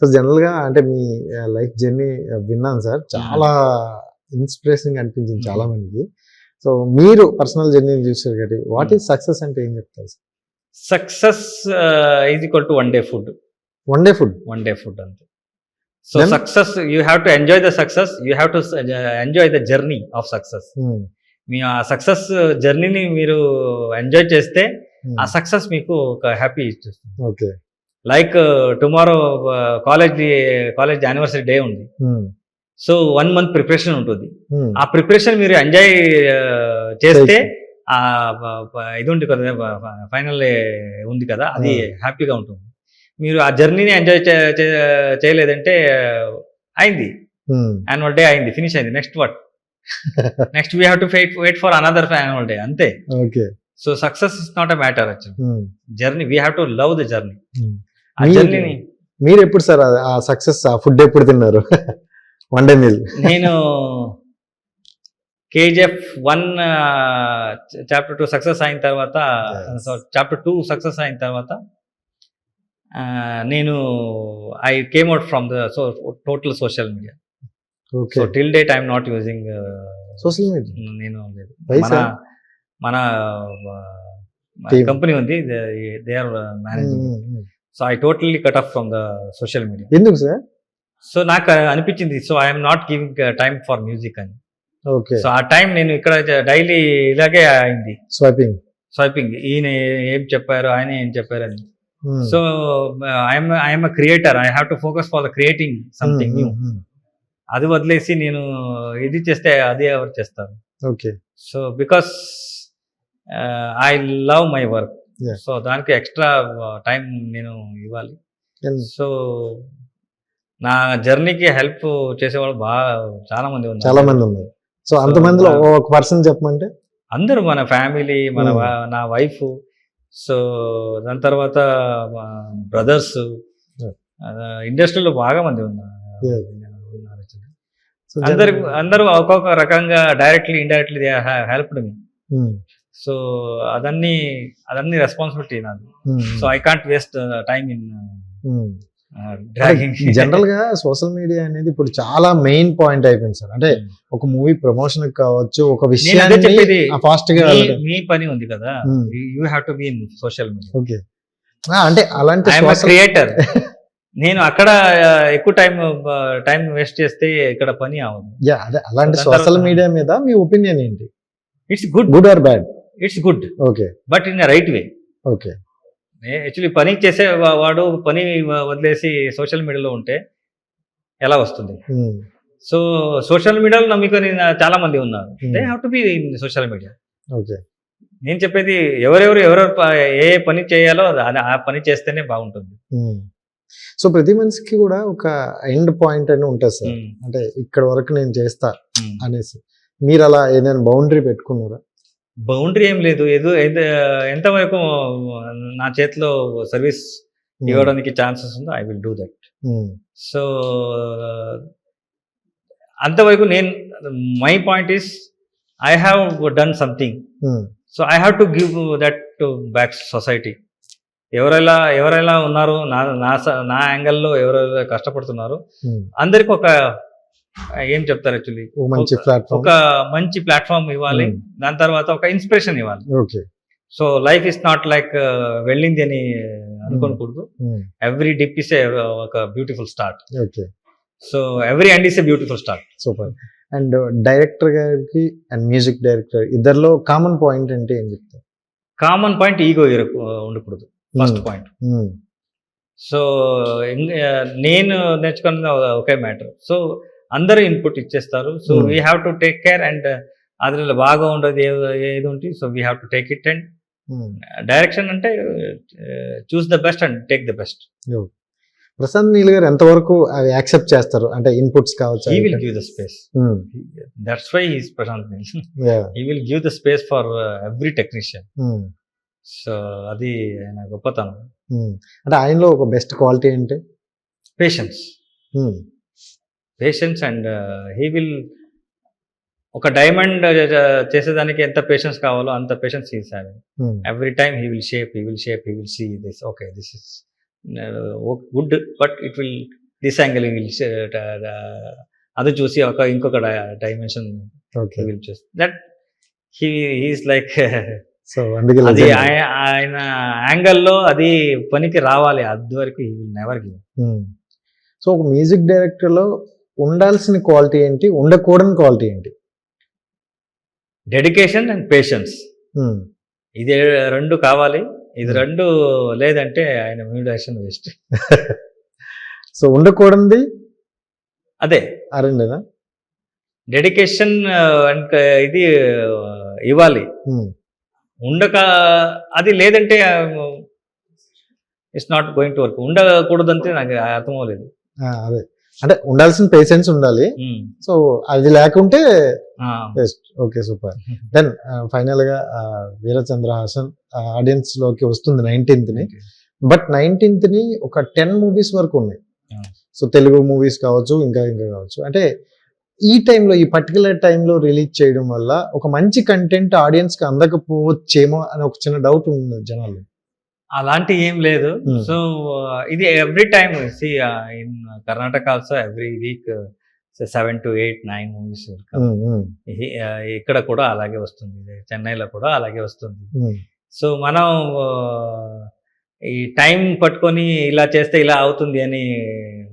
So జనరల్గా అంటే మీ లైఫ్ జర్నీ విన్నాను సార్. చాలా ఇన్స్పిరేషన్ అనిపించింది చాలా మందికి సో మీరు పర్సనల్ జర్నీ చూసారు కాబట్టి వాట్ ఈస్ సక్సెస్ అంటే ఏం చెప్తారు sir? Success is equal to one day food. One day food? One day food అంతే. So success you have to enjoy the success you have to enjoy the journey of success. మీ ఆ success జర్నీని మీరు enjoy చేస్తే. ఆ success మీకు ఒక happy ఇస్తుంది okay. Like tomorrow college college anniversary day ఉంది. సో వన్ మంత్ ప్రిపరేషన్ ఉంటుంది. ఆ ప్రిపరేషన్ మీరు ఎంజాయ్ చేస్తే ఆ ప- ప- ఇది ఉంది కదా ఫైనల్ ఉంది కదా అది Hmm. హ్యాపీగా ఉంటుంది. మీరు ఆ జర్నీని ఎంజాయ్ చేయలేదంటే అయింది. యాన్యువల్ డే అయింది ఫినిష్ అయింది. Next what next we have to wait wait for another annual day అంతే. Okay so success is not a matter actually journey we have to love the journey మీరు- ఎప్పుడు sir ఆ success ఆ food ఎప్పుడు తిన్నారు? One day meal. నేను KGF one chapter two success అయిన తర్వాత. చాప్టర్ టూ సక్సెస్ అయిన తర్వాత నేను I came out from the so total social media. Okay. So till date I'm not using social media? నేను లేదు. మన? మన. కంపెనీ ఉంది they are managing so I totally cut off from the social media ఎందుకు sir? So నాకు అనిపించింది. So I'm not giving time for music అని. Okay so ఆ టైం నేను ఇక్కడ డైలీ ఇలాగే అయింది. స్వైపింగ్ స్వైపింగ్ ఈయన ఏం చెప్పారు ఆయన ఏం చెప్పారు అని so I'm I'm a creator I have to focus for the creating something new అది వదిలేసి నేను ఇది చేస్తే అదే ఎవరు చేస్తారు? Okay so because I love my work. So దానికి ఎక్స్ట్రా టైం నేను ఇవ్వాలి. సో నా జర్నీకి హెల్ప్ చేసేవాళ్ళు బాగా చాలా మంది ఉన్నారు. చాలా మంది ఉన్నారు. సో అంత మందిలో ఒక పర్సన్ చెప్పమంటే? అందరూ మన ఫ్యామిలీ మన Hmm. నా వైఫ్ సో దాని తర్వాత బ్రదర్స్. ఇండస్ట్రీలో బాగా మంది ఉన్నారు. అందరు అందరూ ఒక్కొక్క రకంగా డైరెక్ట్లీ ఇండైరెక్ట్లీ మీ Hmm. సో అదన్నీ అదన్నీ రెస్పాన్సిబిలిటీ నాది. Hmm. So I can't waste time in Hmm. Dragging జనరల్గా సోషల్ మీడియా అనేది ఇప్పుడు చాలా మెయిన్ పాయింట్ అయిపోయింది సార్. అంటే ఒక మూవీ ప్రమోషన్ కావచ్చు ఒక విషయాన్ని చెప్పేది. ఫాస్ట్గా మీ పని ఉంది కదా. Hmm. You have to be in social media okay అంటే అలాంటి క్రియేటర్ నేను అక్కడ ఎక్కువ టైం టైం వేస్ట్ చేస్తే ఇక్కడ పని అవ్వదు. అదే అలాంటి సోషల్ మీడియా మీద మీ ఒపీనియన్ ఏంటి? It's good good or bad it's good okay but in right way okay actually పని చేసే వాడు పని వదిలేసి సోషల్ మీడియాలో ఉంటే ఎలా వస్తుంది? సో సోషల్ మీడియాలో నమ్ముకొని చాలా మంది ఉన్నారు. Hmm. They have to be in social media okay నేను చెప్పేది ఎవరెవరు ఎవరెవరు ఏ పని చేయాలో అది- ఆ పని చేస్తేనే బాగుంటుంది. సో ప్రతి మనిషికి కూడా ఒక ఎండ్ పాయింట్ అని ఉంటుంది సార్. Hmm. అంటే ఇక్కడ వరకు నేను చేస్తా Hmm. అనేసి. మీరు అలా ఏదైనా బౌండరీ పెట్టుకున్నారా? బౌండరీ ఏం లేదు ఏదో ఎంతవరకు నా చేతిలో సర్వీస్ Hmm. ఇవ్వడానికి ఛాన్సెస్ ఉందో I will do that Hmm. So అంతవరకు నేను my point is I have done something Hmm. So I have to give that to back society ఎవరెలా ఎవరెలా ఉన్నారో నా నా యాంగిల్లో ఎవరెలా కష్టపడుతున్నారు. అందరికి ఒక ఏం చెప్తారు యాక్చువల్లీ ఒక మంచి ప్లాట్ఫామ్ ఒక మంచి ప్లాట్ఫామ్ ఇవ్వాలి. దాని తర్వాత ఒక ఇన్స్పిరేషన్ ఇవ్వాలి. Okay. So life is not like వెళ్ళింది అని అనుకోకూడదు. ఎవ్రీ డిప్ ఇస్ ఒక beautiful start okay. So every end is a beautiful start super. And director గారికి అండ్ మ్యూజిక్ డైరెక్టర్ ఇద్దరిలో కామన్ పాయింట్ అంటే ఏం చెప్తారు? కామన్ పాయింట్ ఈగో ఉండకూడదు. First point. సో నేను నేర్చుకున్న ఒకే మ్యాటర్ సో అందరూ ఇన్పుట్ ఇచ్చేస్తారు so. We have to take care and అందులో బాగా ఉండదు ఏది ఉంటుంది so we have to take it and. Direction అంటే choose the best and take the best Prashanth Neel garu ఎంతవరకు అవి యాక్సెప్ట్ చేస్తారు అంటే ఇన్పుట్స్ కావచ్చు he will give the space. That's why he's Prashanth Neel. He will give the space for every technician. So అది ఆయన గొప్పతనం Hmm. అంటే ఆయనలో ఒక బెస్ట్ క్వాలిటీ ఏంటి patience. Patience and he will ఒక డైమండ్ చేసేదానికి ఎంత పేషెన్స్ కావాలో అంత patience he's having. Every time he will shape he will shape he will see this okay this is good but it will this angle will అది చూసి ఒక ఇంకొక dimension okay will చూసి that he is like so అందుకే అది ఆయన యాంగిల్లో అది పనికి రావాలి అది వరకు he will never give. So ఒక మ్యూజిక్ డైరెక్టర్లో ఉండాల్సిన క్వాలిటీ ఏంటి? ఉండకూడని క్వాలిటీ ఏంటి? Dedication and patience. ఇది రెండు కావాలి. ఇది Hmm. రెండు లేదంటే ఆయన మ్యూడేషన్ వేస్ట్ సో ఉండకూడనిది? అదే. ఆ రెండేనా డెడికేషన్ అండ్ ఇది uh, ఇవ్వాలి. Hmm. ఉండక అది లేదంటే it's not going to work ఉండకూడదంటే నాకు అర్థం అవ్వలేదు. ఆ, అదే. అంటే ఉండాల్సిన పేషెన్స్ ఉండాలి. సో అది లేకుంటే. బెస్ట్ ఓకే సూపర్ దెన్ ఫైనల్గా వీరచంద్ర హాసన్ ఆడియన్స్లోకి వస్తుంది నైన్టీన్త్ని. బట్ నైన్టీన్త్ని ఒక టెన్ మూవీస్ వరకు ఉన్నాయి. సో తెలుగు మూవీస్ కావచ్చు ఇంకా ఇంకా కావచ్చు. అంటే ఈ టైంలో ఈ పర్టికులర్ టైంలో రిలీజ్ చేయడం వల్ల ఒక మంచి కంటెంట్ ఆడియన్స్కి అందకపోవచ్చేమో అని ఒక చిన్న డౌట్ ఉంది జనాలు అలాంటి ఏం లేదు. Hmm. సో ఇది every time see in Karnataka also every week seven to eight nine movies ఇక్కడ కూడా అలాగే వస్తుంది. చెన్నైలో కూడా అలాగే వస్తుంది. ఉమ్, సో మనం ఆ, ఈ టైం పట్టుకొని ఇలా చేస్తే ఇలా అవుతుంది అని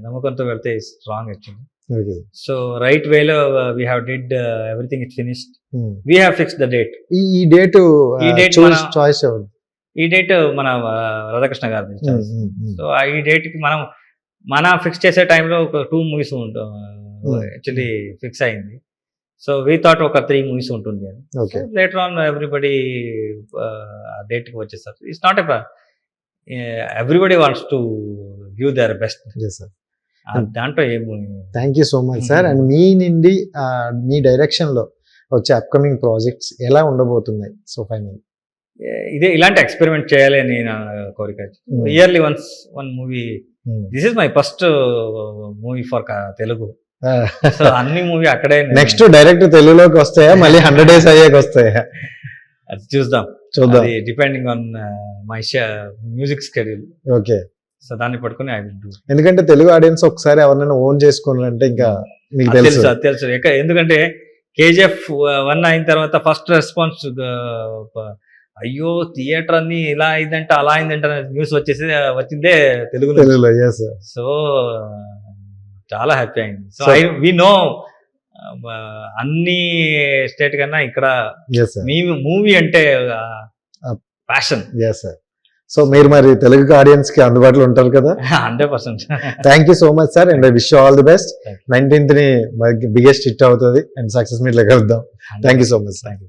నమ్మకంతో వెళ్తే స్ట్రాంగ్ ఓకే. సో రైట్ వేలో we have did everything it finished. We have fix the date ఈ డేట్ ఈ మన- చాయిస్ ఎవరు ఈ డేట్ మన రాధాకృష్ణ గారి. సో ఆ ఈ డేట్కి మనం మన ఫిక్స్ చేసే టైంలో ఒక టూ మూవీస్ ఉంటాం. యాక్చువల్లీ ఫిక్స్ అయింది. సో వీ థాట్ ఒక త్రీ మూవీస్ ఉంటుంది అని. ఓకే. లేటర్ ఆన్ ఎవ్రీబడి డేట్కి వచ్చేస్తారు it's not a everybody wants to give their best sir దాంట్లో ఏమి thank you so much sir and మీ నుండి మీ డైరెక్షన్లో వచ్చే అప్కమింగ్ ప్రాజెక్ట్స్ ఎలా ఉండబోతున్నాయి? సో ఫైనల్ ఇదే ఇలాంటి ఎక్స్పెరిమెంట్ చేయాలి అని నా కోరిక. Yearly once one movie this is my first movie for Telugu. So అన్ని మూవీ అక్కడే నెక్స్ట్ డైరెక్ట్ తెలుగులోకి వస్తాయా? మళ్ళీ హండ్రెడ్ డేస్ అయ్యాక వస్తాయా? అది చూద్దాం. చూద్దాం. అది depending on my music schedule okay. So దాన్ని పట్టుకుని ఐ విల్ డూ ఎందుకంటే తెలుగు ఆడియన్స్ ఒకసారి ఎవరినైనా ఓన్ చేసుకోవాలంటే ఇంకా మీకు తెలుసు. తెలుసు ఎందుకంటే కేజీఎఫ్ వన్ అయిన తర్వాత ఫస్ట్ రెస్పాన్స్ అయ్యో థియేటర్ అన్ని ఇలా అయిందంట అలా అయిందంట న్యూస్ వచ్చేసి వచ్చిందే తెలుగు. తెలుగులో సో చాలా హ్యాపీ అయింది. సో ఐ వి నో అన్ని స్టేట్ కన్నా ఇక్కడ మీ మూవీ అంటే Ah. ప్యాషన్ సో మీరు మరి తెలుగు ఆడియన్స్కి అందుబాటులో ఉంటారు కదా? Hundred percent. Thank you so much sir and I wish all the best నైన్టీన్త్ని biggest hit అవుతుంది అండ్ సక్సెస్ మీట్లో కలుద్దాం thank you so much thank you